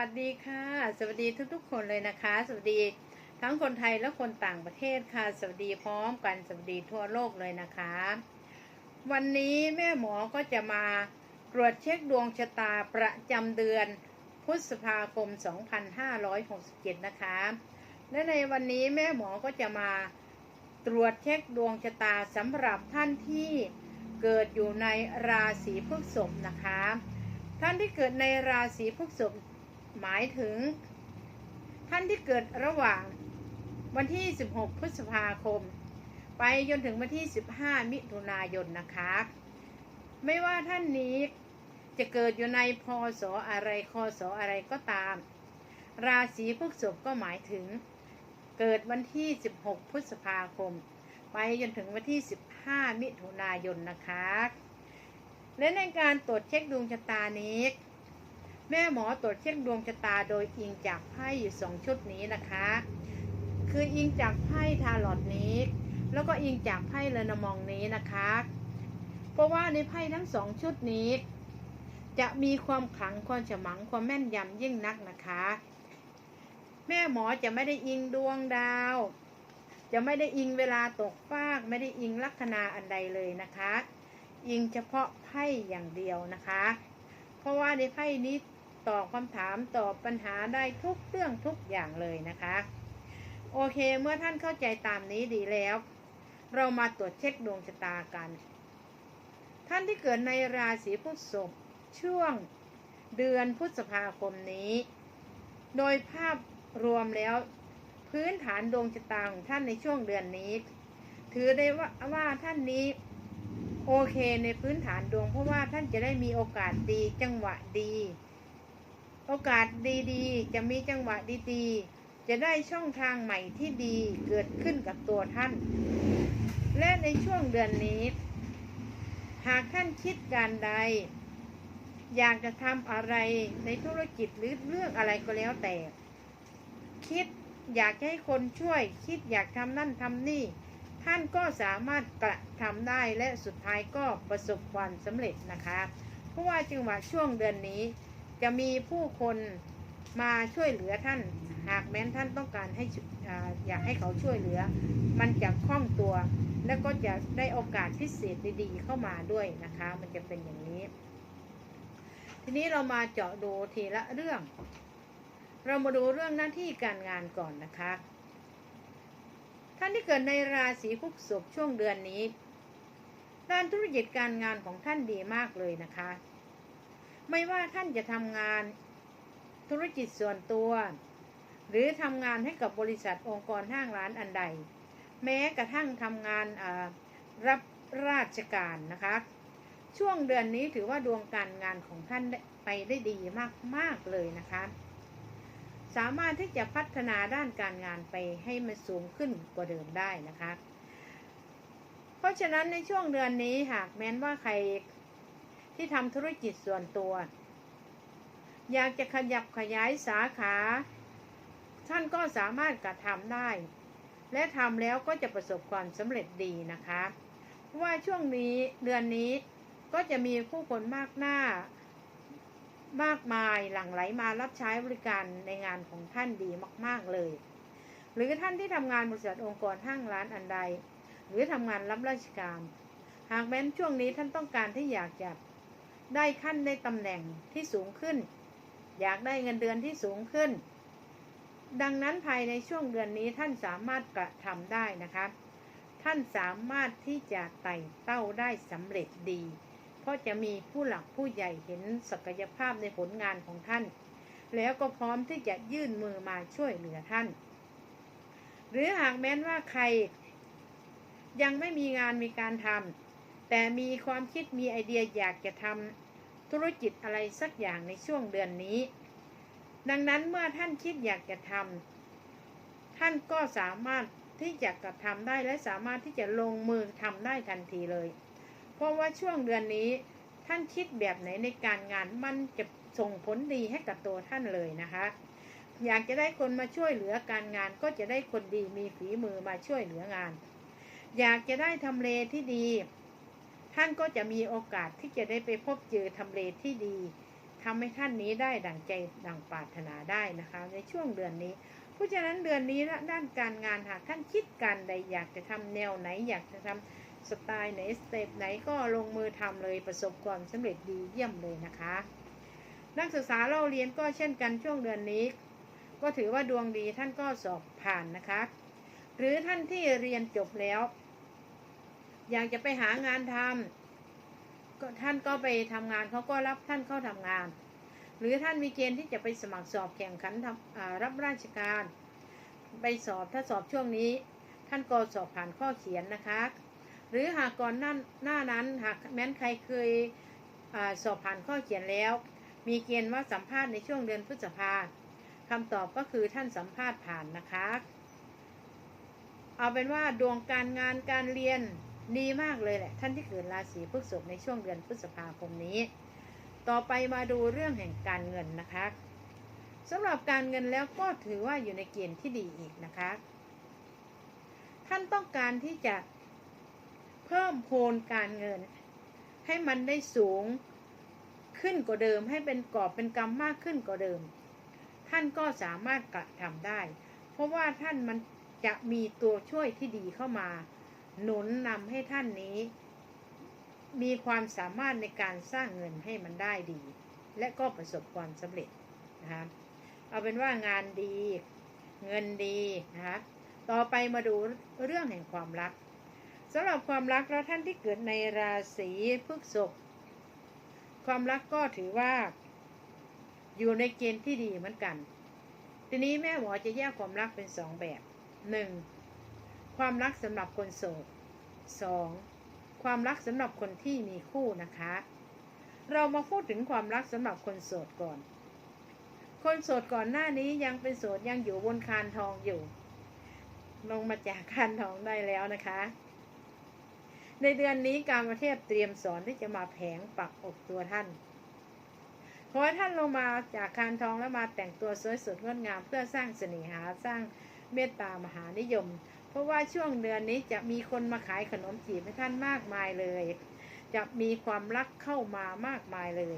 วัสดีค่ะ สวัสดีทุกๆ คนเลยนะคะ สวัสดีทั้งคนไทยและคนต่างประเทศค่ะ สวัสดีพร้อมกัน สวัสดีทั่วโลกเลยนะคะ วันนี้แม่หมอก็จะมาตรวจเช็คดวงชะตาประจำเดือนพฤษภาคม 2567 นะคะ และในวันนี้แม่หมอก็จะมาตรวจเช็คดวงชะตาสำหรับท่านที่เกิดอยู่ในราศีพฤษภนะคะ ท่านที่เกิดในราศีพฤษภ หมายถึง ท่านที่เกิดระหว่างวันที่ 16 พฤษภาคม ไปจนถึงวันที่ 15 มิถุนายนนะคะ ไม่ว่าท่านนี้จะเกิดอยู่ในพศอะไรคศอะไรก็ตาม ราศีพฤษภก็หมายถึง เกิดวันที่ 16 พฤษภาคม ไปจนถึงวันที่ 15 มิถุนายนนะคะ และในการตรวจเช็คดวงชะตานี้ แม่หมอตรวจเช็คดวงชะตาโดยอิงจากไพ่อยู่สองชุดนี้นะคะ คืออิงจากไพ่ทาร์ลอตนี้ แล้วก็อิงจากไพ่เลนมองนี้นะคะ เพราะว่าในไพ่ทั้งสองชุดนี้ จะมีความขลังความฉมังความแม่นยำยิ่งนักนะคะ แม่หมอจะไม่ได้อิงดวงดาว จะไม่ได้อิงเวลาตกฟากไม่ได้อิงลัคนาอันใดเลยนะคะ อิงเฉพาะไพ่อย่างเดียวนะคะ เพราะว่าในไพ่นี้ ตอบคำถามตอบปัญหาได้ทุกเรื่องทุกอย่างเลยนะคะ โอเคเมื่อท่านเข้าใจตามนี้ดีแล้ว เรามาตรวจเช็คดวงชะตากัน ท่านที่เกิดในราศีพฤษภช่วงเดือนพฤษภาคมนี้ โดยภาพรวมแล้วพื้นฐานดวงชะตาของท่านในช่วงเดือนนี้ ถือได้ว่าว่าท่านนี้โอเคในพื้นฐานดวงเพราะว่าท่านจะได้มีโอกาสดีจังหวะดี โอกาสดีๆ จะมีจังหวะดีๆ จะได้ช่องทางใหม่ที่ดีเกิดขึ้นกับตัวท่าน และในช่วงเดือนนี้ หากท่านคิดการใด อยากจะทำอะไรในธุรกิจหรือเรื่องอะไรก็แล้วแต่ คิดอยากให้คนช่วย คิดอยากทำนั่นทำนี่ ท่านก็สามารถกระทำได้และสุดท้ายก็ประสบความสำเร็จนะคะ เพราะว่าจังหวะช่วงเดือนนี้ จะมีผู้คนมาช่วยเหลือท่าน หากแม้นท่านต้องการให้ออยากให้เขาช่วยเหลือ มันจะคล่องตัว แล้วก็จะได้โอกาสพิเศษดีๆเข้ามาด้วยนะคะ มันจะเป็นอย่างนี้ ทีนี้เรามาเจาะดูทีละเรื่อง เรามาดูเรื่องหน้าที่การงานก่อนนะคะ ท่านที่เกิดในราศีพฤษภช่วงเดือนนี้ด้านธุรกิจการงานของท่านดีมากเลยนะคะ ไม่ว่าท่านจะทำงานธุรกิจส่วนตัว หรือทำงานให้กับบริษัทองค์กรห้างร้านอันใด แม้กระทั่งทำงานรับราชการนะคะ ช่วงเดือนนี้ถือว่าดวงการงานของท่านได้ไปได้ดีมาก ๆ เลยนะคะ สามารถที่จะพัฒนาด้านการงานไปให้มันสูงขึ้นกว่าเดิมได้นะคะ เพราะฉะนั้นในช่วงเดือนนี้หากแม้นว่าใคร ที่ทำธุรกิจส่วนตัว อยากจะขยับขยายสาขา ท่านก็สามารถกระทำได้ และทำแล้วก็จะประสบความสำเร็จดีนะคะว่าช่วงนี้เดือนนี้ก็จะมีผู้คนมากหน้ามากมายหลั่งไหลมารับใช้บริการในงานของท่านดีมาก ๆเลย หรือท่านที่ทำงานบริษัทองค์กรห้างร้านอันใด หรือทำงานรับราชการ หากแม้นช่วงนี้ท่านต้องการที่อยากจะ ได้ขั้นได้ตำแหน่งที่สูงขึ้น อยากได้เงินเดือนที่สูงขึ้น ดังนั้นภายในช่วงเดือนนี้ท่านสามารถกระทำได้นะคะ ท่านสามารถที่จะไต่เต้าได้สำเร็จดี เพราะจะมีผู้หลักผู้ใหญ่เห็นศักยภาพในผลงานของท่าน แล้วก็พร้อมที่จะยื่นมือมาช่วยเหลือท่าน หรือหากแม้นว่าใครยังไม่มีงานมีการทำแต่มีความคิดมีไอเดียอยากจะทำ ธุรกิจอะไรสักอย่างในช่วงเดือนนี้ ดังนั้นเมื่อท่านคิดอยากจะทำท่านก็สามารถที่จะกระทำได้และสามารถที่จะลงมือทำได้ทันทีเลย เพราะว่าช่วงเดือนนี้ ท่านคิดแบบไหนในการงานมันจะส่งผลดีให้กับตัวท่านเลยนะคะ อยากจะได้คนมาช่วยเหลือการงานก็จะได้คนดีมีฝีมือมาช่วยเหลืองาน อยากจะได้ทำเลที่ดี ท่านก็จะมีโอกาสที่จะได้ไปพบเจอทำเลที่ดีทำให้ท่านนี้ได้ดังใจดังปรารถนาได้นะคะ ในช่วงเดือนนี้ เพราะฉะนั้นเดือนนี้ด้านการงานหากท่านคิดการใดอยากจะทำแนวไหนอยากจะทำสไตล์ไหนสเต็ปไหนก็ลงมือทำเลยประสบความสำเร็จดีเยี่ยมเลยนะคะ นักศึกษาเราเรียนก็เช่นกันช่วงเดือนนี้ ก็ถือว่าดวงดีท่านก็สอบผ่านนะคะ หรือท่านที่เรียนจบแล้ว อยากจะไปหางานทำก็ท่านก็ไปทำงานเขาก็รับท่านเข้าทำงาน หรือท่านมีเกณฑ์ที่จะไปสมัครสอบแข่งขันทำรับราชการ ไปสอบถ้าสอบช่วงนี้ ท่านก็สอบผ่านข้อเขียนนะคะ หรือหากก่อนหน้าหน้านั้นหากแม้นใครเคยอสอบผ่านข้อเขียนแล้ว มีเกณฑ์ว่าสัมภาษณ์ในช่วงเดือนพฤษภาคำตอบก็คือท่านสัมภาษณ์ผ่านนะคะ เอาเป็นว่าดวงการงานการเรียน ดีมากเลยแหละ ท่านที่เกิดราศีพฤษภในช่วงเดือนพฤษภาคมนี้ ต่อไปมาดูเรื่องแห่งการเงินนะคะสำหรับการเงินแล้วก็ถือว่าอยู่ในเกณฑ์ที่ดีอีกนะคะ ท่านต้องการที่จะเพิ่มโพลการเงิน ให้มันได้สูงขึ้นกว่าเดิม ให้เป็นกอบเป็นกำมากขึ้นกว่าเดิม ท่านก็สามารถกระทำได้ เพราะว่าท่านมันจะมีตัวช่วยที่ดีเข้ามา หนุนนำให้ท่านนี้ มีความสามารถในการสร้างเงินให้มันได้ดี และก็ประสบความสำเร็จนะคะเอาเป็นว่างานดี เงินดีนะคะต่อไปมาดูเรื่องแห่งความรักสำหรับความรักแล้วท่านที่เกิดในราศีพฤษภความรักก็ถือว่า อยู่ในเกณฑ์ที่ดีเหมือนกัน ทีนี้แม่หมอจะแยกความรักเป็นสองแบบหนึ่ง ความรักสำหรับคนโสดสองความรักสำหรับคนที่มีคู่นะคะ เรามาพูดถึงความรักสำหรับคนโสดก่อน คนโสดก่อนหน้านี้ยังเป็นโสดยังอยู่บนคานทองอยู่ ลงมาจากคานทองได้แล้วนะคะ ในเดือนนี้การประเทศเตรียมสอนที่จะมาแผงปักอกตัวท่าน ขอให้ท่านลงมาจากคานทองแล้วมาแต่งตัวสวยสดงดงามเพื่อสร้างเสน่หาสร้างเมตตามหานิยม เพราะว่าช่วงเดือนนี้จะมีคนมาขายขนมจีบให้ท่านมากมายเลย จะมีความรักเข้ามามากมายเลย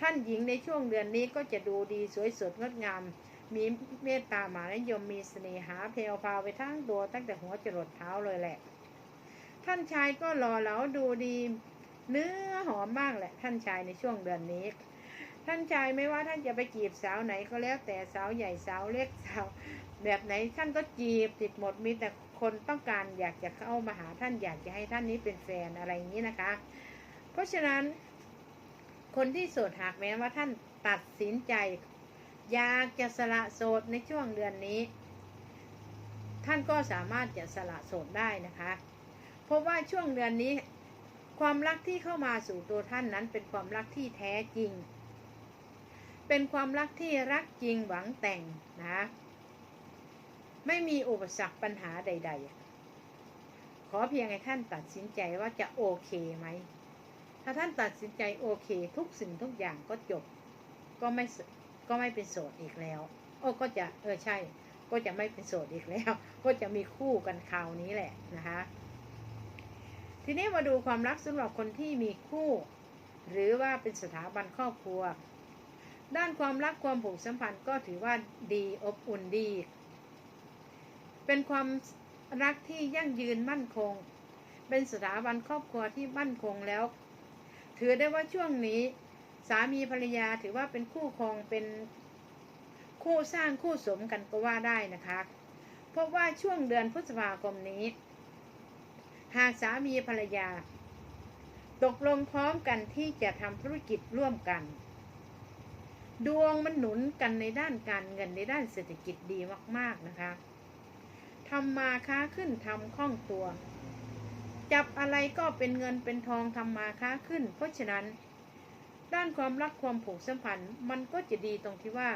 ท่านหญิงในช่วงเดือนนี้ก็จะดูดีสวยสดงดงาม มีเมตตามหานิยมมีเสน่หาเพลวพราวไปทั้งตัวตั้งแต่หัวจรดเท้าเลยแหละ ท่านชายก็หล่อเหลาดูดีเนื้อหอมมากแหละ ท่านชายในช่วงเดือนนี้ ท่านชายไม่ว่าท่านจะไปจีบสาวไหนก็แล้วแต่สาวใหญ่สาวเล็กสาว แบบไหนท่านก็จีบติดหมดมีแต่คนต้องการอยากจะเข้ามาหาท่านอยากจะให้ท่านนี้เป็นแฟนอะไรอย่างนี้นะคะ เพราะฉะนั้น คนที่โสดหากแม้ว่าท่านตัดสินใจ อยากจะสละโสดในช่วงเดือนนี้ ท่านก็สามารถจะสละโสดได้นะคะ เพราะว่าช่วงเดือนนี้ ความรักที่เข้ามาสู่ตัวท่านนั้นเป็นความรักที่แท้จริง เป็นความรักที่รักจริงหวังแต่งนะ ไม่มีอุปสรรคปัญหาใด ๆ ขอเพียงให้ท่านตัดสินใจว่าจะโอเคไหม ถ้าท่านตัดสินใจโอเค ทุกสิ่งทุกอย่างก็จบ ก็ไม่ก็ไม่เป็นโสดอีกแล้ว โอ้ก็จะเออใช่ ก็จะไม่เป็นโสดอีกแล้ว ก็จะมีคู่กันคราวนี้แหละนะคะ ทีนี้มาดูความรักสำหรับคนที่มีคู่ หรือว่าเป็นสถาบันครอบครัว ด้านความรักความผูกสัมพันธ์ก็ถือว่าดีอบอุ่นดี เป็นความรักที่ยั่งยืนมั่นคง เป็นสถาบันครอบครัวที่มั่นคงแล้ว ถือได้ว่าช่วงนี้ สามีภรรยาถือว่าเป็นคู่ครองเป็นคู่สร้างคู่สมกันก็ว่าได้นะคะ เพราะว่าช่วงเดือนพฤษภาคมนี้ หากสามีภรรยา ตกลงพร้อมกันที่จะทำธุรกิจร่วมกัน ดวงมันหนุนกันในด้านการเงินในด้านเศรษฐกิจดีมากๆนะคะ ทำมาค้าขึ้นทำคล่องตัว จับอะไรก็เป็นเงินเป็นทองทำมาค้าขึ้น เพราะฉะนั้น ด้านความรักความผูกสัมพันธ์มันก็จะดีตรงที่ว่า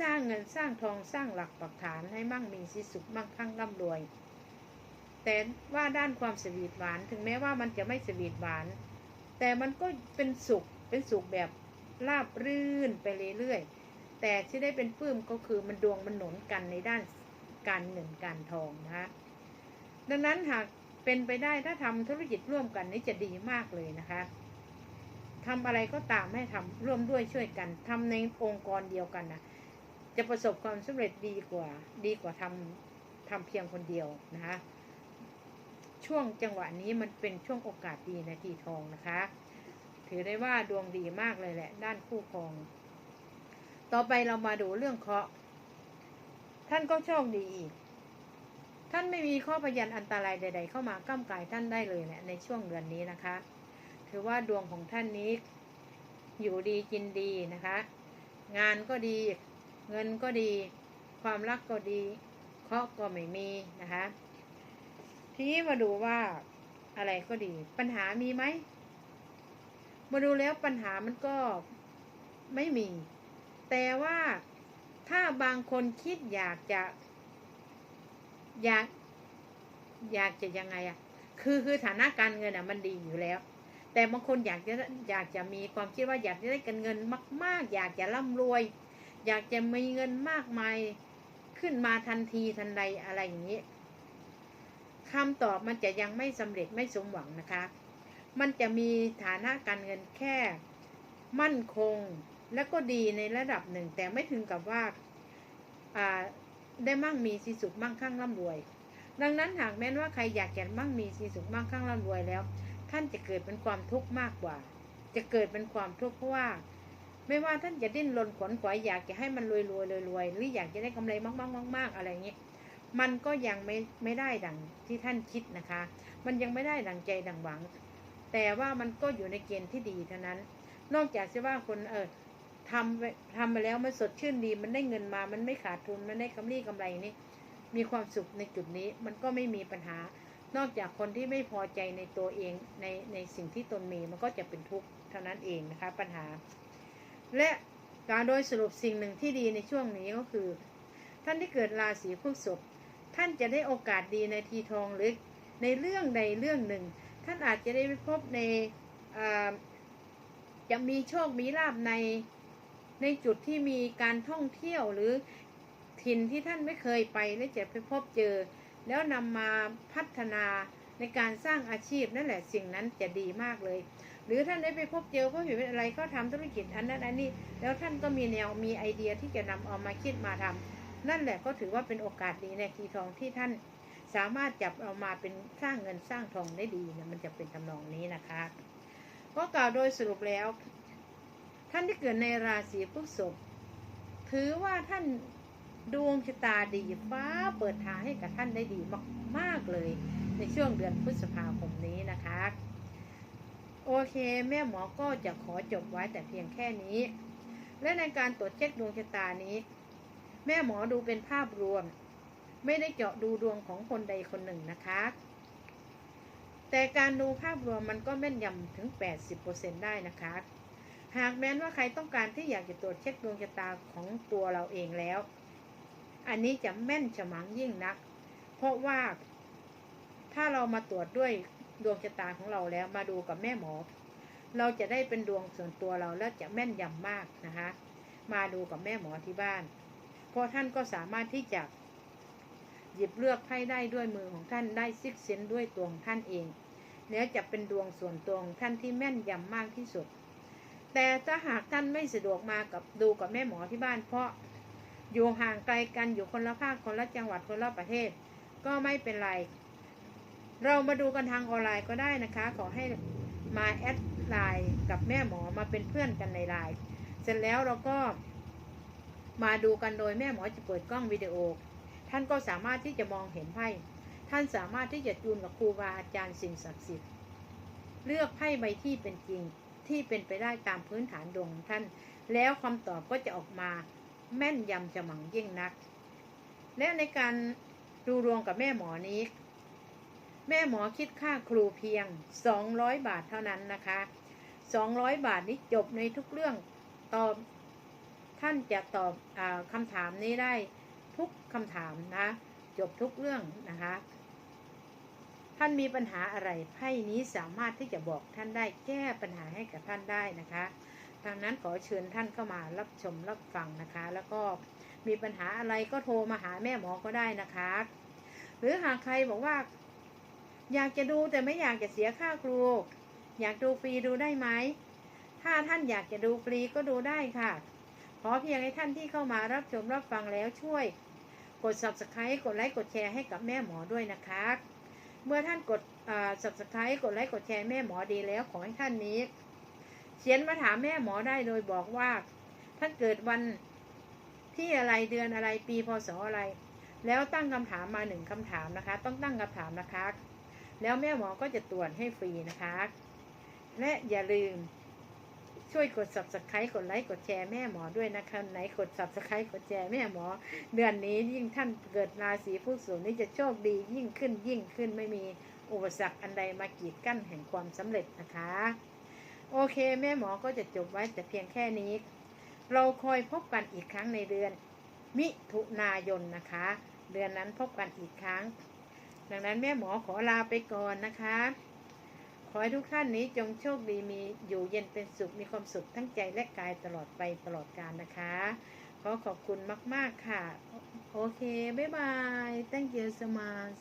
สร้างเงินสร้างทองสร้างหลักปักฐานให้มั่งมีสิสุขมั่งคั่งร่ำรวย แต่ว่าด้านความสวีทหวานถึงแม้ว่ามันจะไม่สวีทหวาน แต่มันก็เป็นสุขเป็นสุขแบบราบรื่นไปเรื่อยๆแต่ที่ได้เป็นปื้มก็คือมันดวงมันหนุนกันในด้าน การเงินการทองนะคะดังนั้นหากเป็นไปได้ถ้าทำธุรกิจร่วมกันนี่จะดีมากเลยนะคะทำอะไรก็ตามให้ทำร่วมด้วยช่วยกันทำในองค์กรเดียวกันนะจะประสบความสำเร็จดีกว่า ดีกว่าทำทำเพียงคนเดียวนะคะช่วงจังหวะนี้มันเป็นช่วงโอกาสดีนาทีทองนะคะ ถือได้ว่าดวงดีมากเลยแหละ ด้านคู่ครอง ต่อไปเรามาดูเรื่องเคราะห์ ท่านก็โชคดีอีก ท่านไม่มีข้อพยันอันตรายใด ๆ เข้ามาก้ากายท่านได้เลยแหละในช่วงเดือนนี้นะคะ ถือว่าดวงของท่านนี้ อยู่ดีกินดีนะคะ งานก็ดี เงินก็ดี ความรักก็ดีเคราะห์ก็ไม่มีนะคะ ทีนี้มาดูว่าอะไรก็ดี ปัญหามีไหมมาดูแล้วปัญหามันก็ไม่มี แต่ว่า ถ้าบางคนคิดอยากจะอยากอยากจะยังไงอะคือคือฐานะการเงินอะมันดีอยู่แล้ว แต่บางคนอยากจะอยากจะมีความคิดว่าอยากจะได้การเงินมาก ๆ อยากจะร่ำรวย อยากจะมีเงินมากมายขึ้นมาทันทีทันใดอะไรอย่างนี้คำตอบมันจะยังไม่สำเร็จไม่สมหวังนะคะ มันจะมีฐานะการเงินแค่ มั่นคง และก็ดีในระดับหนึ่ง แต่ไม่ถึงกับว่าได้มั่งมีสีสุขมั่งคั่งร่ำรวย ดังนั้นหากแม้นว่าใครอยากจะมั่งมีสีสุขมั่งคั่งร่ำรวยแล้ว ท่านจะเกิดเป็นความทุกข์มากกว่า จะเกิดเป็นความทุกข์เพราะว่า ไม่ว่าท่านจะดิ้นรนขวนขวายอยากจะให้มันรวยรวยรวยรวยหรืออยากจะได้กำไรมากมากมากมากอะไรเงี้ยมันก็ยังไม่ไม่ได้ดังที่ท่านคิดนะคะ มันยังไม่ได้ดังใจดังหวัง แต่ว่ามันก็อยู่ในเกณฑ์ที่ดีเท่านั้น นอกจากจะว่าคนเออ ทำทำมาแล้วมันสดชื่นดี มันได้เงินมา มันไม่ขาดทุน มันได้กำไรกำไรนี่ มีความสุขในจุดนี้ มันก็ไม่มีปัญหา นอกจากคนที่ไม่พอใจในตัวเอง ในในสิ่งที่ตนมี มันก็จะเป็นทุกข์เท่านั้นเองนะคะ ปัญหา และการโดยสรุปสิ่งหนึ่งที่ดีในช่วงนี้ก็คือ ท่านที่เกิดราศีพฤษภท่านจะได้โอกาสดีในทีทองหรือในเรื่องใดเรื่องหนึ่ง ท่านอาจจะได้พบในจะมีโชค มีลาบใน ในจุดที่มีการท่องเที่ยวหรือถิ่นที่ท่านไม่เคยไปและจะไปพบเจอ แล้วนำมาพัฒนาในการสร้างอาชีพนั่นแหละสิ่งนั้นจะดีมากเลย หรือท่านได้ไปพบเจอเขาเห็นอะไรก็ทำธุรกิจอันนั้นอันนี้แล้วท่านก็มีแนวมีไอเดียที่จะนำเอามาคิดมาทำนั่นแหละก็ถือว่าเป็นโอกาสดีในทีทองที่ท่านสามารถจับเอามาเป็นสร้างเงินสร้างทองได้ดีเนี่ยมันจะเป็นทำนองนี้นะคะ ก็กล่าวโดยสรุปแล้ว ท่านที่เกิดในราศีพฤษภถือว่าท่านดวงชะตาดีฟ้าเปิดทางให้กับท่านได้ดีมาก ๆ เลย ในช่วงเดือนพฤษภาคมนี้นะคะ โอเค แม่หมอก็จะขอจบไว้แต่เพียงแค่นี้ และในการตรวจเช็คดวงชะตานี้ แม่หมอดูเป็นภาพรวม ไม่ได้เจาะดูดวงของคนใดคนหนึ่งนะคะ แต่การดูภาพรวมมันก็แม่นยำถึง 80%ได้นะคะ หากแม้นว่าใครต้องการที่อยากจะตรวจเช็คดวงชะตาของตัวเราเองแล้ว อันนี้จะแม่นฉมังยิ่งนัก เพราะว่าถ้าเรามาตรวจด้วยดวงชะตาของเราแล้วมาดูกับแม่หมอ เราจะได้เป็นดวงส่วนตัวเราและจะแม่นยำมากนะคะ มาดูกับแม่หมอที่บ้าน เพราะท่านก็สามารถที่จะหยิบเลือกไพ่ได้ด้วยมือของท่านได้ซิกเซนด้วยตัวของท่านเองแล้วจะเป็นดวงส่วนตัวของท่านที่แม่นยำมากที่สุด แต่ถ้าหากท่านไม่สะดวกมากับดูกับแม่หมอที่บ้าน เพราะอยู่ห่างไกลกันอยู่คนละภาคคนละจังหวัดคนละประเทศ ก็ไม่เป็นไร เรามาดูกันทางออนไลน์ก็ได้นะคะ ขอให้มาแอดไลน์กับแม่หมอมาเป็นเพื่อนกันในไลน์เสร็จแล้วเราก็มาดูกันโดยแม่หมอจะเปิดกล้องวิดีโอ ท่านก็สามารถที่จะมองเห็นไพ่ท่านสามารถที่จะจูนกับครูบาอาจารย์สิ่งศักดิ์สิทธิ์เลือกไพ่ใบที่เป็นจริง ที่เป็นไปได้ตามพื้นฐานดวงท่าน แล้วคำตอบก็จะออกมาแม่นยำจะหมังยิ่งนัก และในการดูดวงกับแม่หมอนี้ แม่หมอคิดค่าครูเพียง 200 บาทเท่านั้นนะคะ 200 บาทนี้จบในทุกเรื่องตอบท่านจะตอบอคำถามนี้ได้ทุกคำถามนะ จบทุกเรื่องนะคะ ท่านมีปัญหาอะไรไพ่นี้สามารถที่จะบอกท่านได้แก้ปัญหาให้กับท่านได้นะคะดังนั้นขอเชิญท่านเข้ามารับชมรับฟังนะคะ แล้วก็มีปัญหาอะไรก็โทรมาหาแม่หมอก็ได้นะคะ หรือหากใครบอกว่า อยากจะดูแต่ไม่อยากจะเสียค่าครู อยากดูฟรีดูได้ไหมถ้าท่านอยากจะดูฟรีก็ดูได้ค่ะ ขอเพียงให้ท่านที่เข้ามารับชมรับฟังแล้วช่วย กด subscribe กดไลค์กดแชร์ให้กับแม่หมอด้วยนะคะ เมื่อท่านกดอ่า subscribe กดไลค์กดแชร์แม่หมอดีแล้วขอให้ท่านนี้ เขียนมาถามแม่หมอได้โดยบอกว่า ท่านเกิดวันที่อะไรเดือนอะไรปีพศอะไร แล้วตั้งคำถามมาหนึ่งคำถามนะคะ ต้องตั้งคำถามนะคะ แล้วแม่หมอก็จะตรวจให้ฟรีนะคะ และอย่าลืม ช่วยกด subscribe กดไลค์กดแชร์แม่หมอด้วยนะคะไหนกด subscribe กดแชร์แม่หมอ เดือนนี้ยิ่งท่านเกิดราศีผู้สูงนี่จะโชคดียิ่งขึ้นยิ่งขึ้นไม่มีอุปสรรคอันใดมากีดกั้นแห่งความสำเร็จนะคะ โอเค แม่หมอก็จะจบไว้แต่เพียงแค่นี้ เราคอยพบกันอีกครั้งในเดือน มิถุนายนนะคะ เดือนนั้นพบกันอีกครั้ง ดังนั้นแม่หมอขอลาไปก่อนนะคะ ขอให้ทุกท่านนี้จงโชคดีมีอยู่เย็นเป็นสุขมีความสุขทั้งใจและกายตลอดไปตลอดกาลนะคะ ขอขอบคุณมาก ๆ ค่ะ โอเค บ๊ายบาย thank you so much